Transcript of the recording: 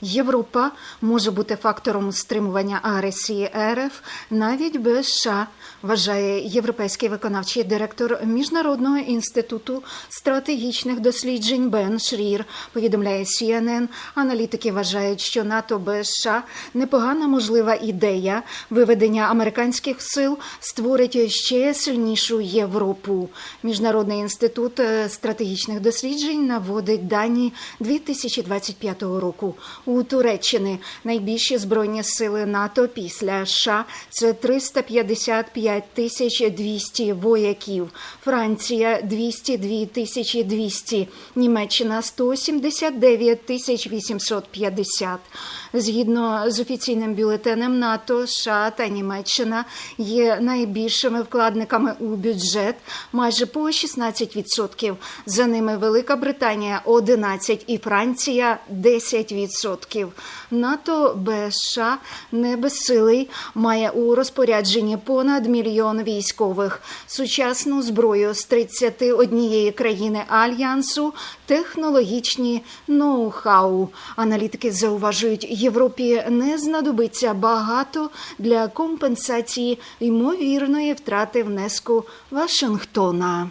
Європа може бути фактором стримування агресії РФ навіть без США, вважає європейський виконавчий директор Міжнародного інституту стратегічних досліджень Бен Шрір. Повідомляє CNN. Аналітики вважають, що НАТО без США непогана можлива ідея. Виведення американських сил створить ще сильнішу Європу. Міжнародний інститут е, стратегічних досліджень наводить дані 2025 року. У Туреччини найбільші збройні сили НАТО після США – це 355 тисяч 200 вояків, Франція – 202 тисячі 200, Німеччина – 179 тисяч 850. Згідно з офіційним бюлетенем НАТО, США та Німеччина є найбільшими вкладниками у бюджет майже по 16%. За ними Велика Британія 11% і Франція 10%. НАТО без США не безсилий, має у розпорядженні понад мільйон військових, сучасну зброю з 31 країни альянсу, технологічні ноу-хау. Аналітики зауважують, Європі не знадобиться багато для компенсації ймовірної втрати внеску Вашингтона.